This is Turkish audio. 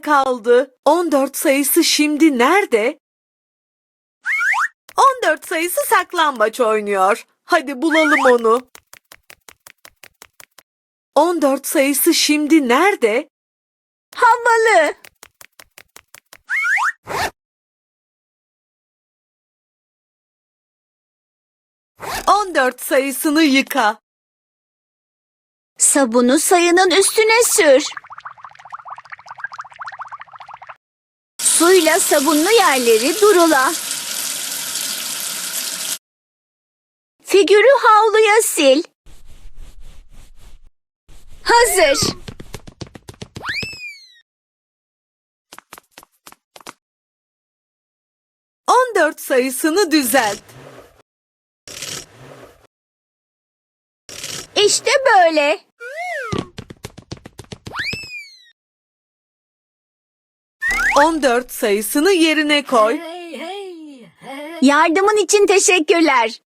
kaldı. 14 sayısı şimdi nerede? 14 sayısı saklambaç oynuyor. Hadi bulalım onu. 14 sayısı şimdi nerede? Havalı. On dört sayısını yıka. Sabunu sayının üstüne sür. Suyla sabunlu yerleri durula. Figürü havluya sil. Hazır. 14 sayısını düzelt. İşte böyle. On dört sayısını yerine koy. Yardımın için teşekkürler.